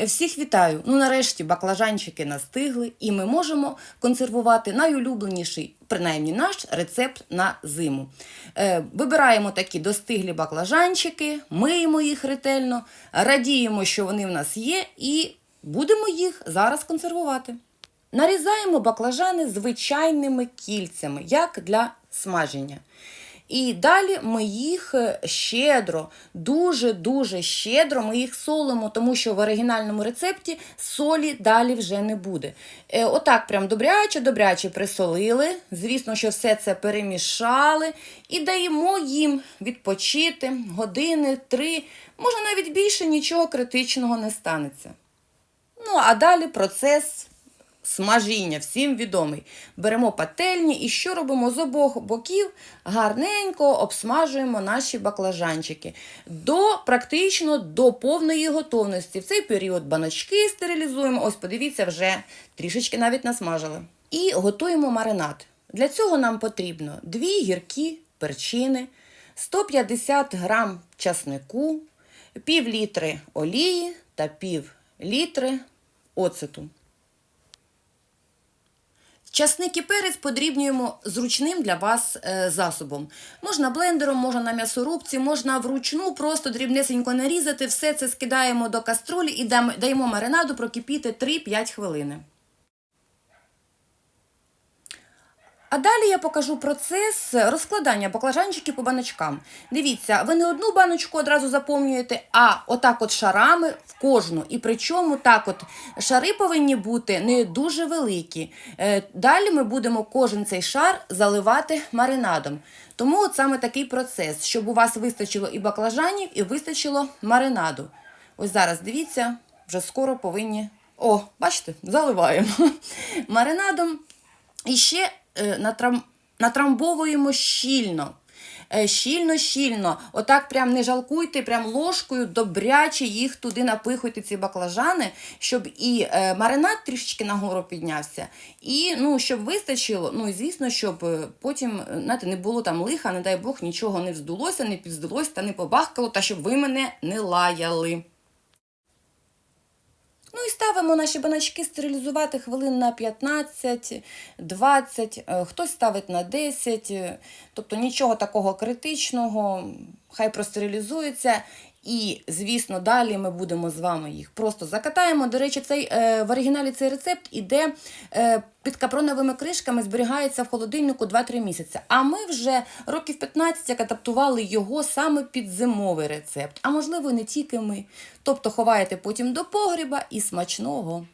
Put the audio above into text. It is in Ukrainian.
Е, Всіх вітаю! Ну нарешті баклажанчики настигли, і ми можемо консервувати найулюбленіший, принаймні наш рецепт на зиму. Е, Вибираємо такі достиглі баклажанчики, миємо їх ретельно, радіємо, що вони в нас є, і будемо їх зараз консервувати. Нарізаємо баклажани звичайними кільцями, як для смаження. І далі ми їх е, щедро, дуже-дуже щедро ми їх солимо, тому що в оригінальному рецепті солі далі вже не буде. Е, отак прям добряче-добряче присолили. Звісно, що все це перемішали і даємо їм відпочити години, три, може навіть більше нічого критичного не станеться. Ну, а далі процес смажіння, всім відомий. Беремо пательні і що робимо з обох боків? Гарненько обсмажуємо наші баклажанчики до практично до повної готовності. В цей період баночки стерилізуємо. Ось, подивіться, вже трішечки навіть насмажили. І готуємо маринад. Для цього нам потрібно дві гіркі перчини, 150 грам часнику, пів літри олії та пів літри оцету. Часник і перець подрібнюємо зручним для вас е, засобом. Можна блендером, можна на м'ясорубці, можна вручну просто дрібнесенько нарізати. Все це скидаємо до каструлі і даємо маринаду прокипіти 3-5 хвилини. А далі я покажу процес розкладання баклажанчиків по баночкам. Дивіться, ви не одну баночку одразу заповнюєте, а отак от шарами в кожну. І причому так от шари повинні бути не дуже великі. Е, Далі ми будемо кожен цей шар заливати маринадом. Тому от саме такий процес, щоб у вас вистачило і баклажанів, і вистачило маринаду. Ось зараз дивіться, вже скоро повинні. О, бачите, заливаємо маринадом. І ще натрам, натрамбовуємо щільно. Е, Щільно, щільно. Отак прям не жалкуйте, прям ложкою добряче їх туди напихуйте, ці баклажани, щоб і е, маринад трішечки нагору піднявся, і ну, щоб вистачило, ну і звісно, щоб е, потім е, знаєте, не було там лиха, не дай Бог, нічого не вздулося, не підздалося та не побахкало, та щоб ви мене не лаяли. Ставимо наші баначки стерилізувати хвилин на 15-20, е, хтось ставить на 10, е, тобто нічого такого критичного, хай простерилізується. І, звісно, далі ми будемо з вами їх просто закатаємо. До речі, цей, е, в оригіналі цей рецепт іде е, під капроновими кришками, зберігається в холодильнику 2-3 місяці. А ми вже років 15 як адаптували його саме під зимовий рецепт. А можливо, не тільки ми. Тобто ховаєте потім до погріба і смачного.